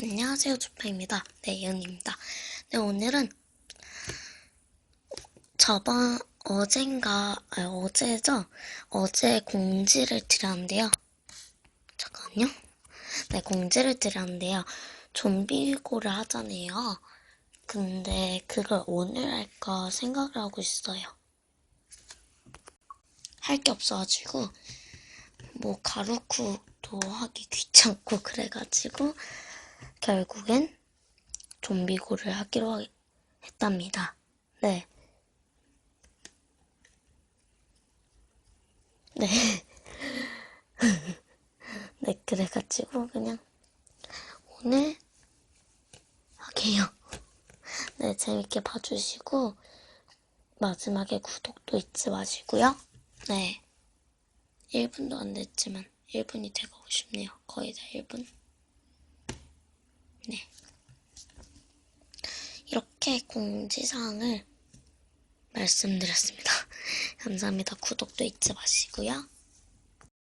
안녕하세요, 주파입니다. 네, 예은입니다. 네, 오늘은 저번 어젠가 아, 어제죠? 어제 공지를 드렸는데요. 잠깐요. 네, 공지를 드렸는데요. 좀비고를 하잖아요. 근데 그걸 오늘 할까 생각을 하고 있어요. 할 게 없어가지고 뭐 가루쿠도 하기 귀찮고 그래가지고 결국엔 좀비고를 하기로 하- 했답니다. 네. 네. 네, 그래가지고 그냥 오늘 하게요. 네, 재밌게 봐주시고 마지막에 구독도 잊지 마시고요. 네. 1분도 안 됐지만 1분이 돼가고 싶네요. 거의 다 1분. 네. 이렇게 공지사항을 말씀드렸습니다. 감사합니다. 구독도 잊지 마시고요.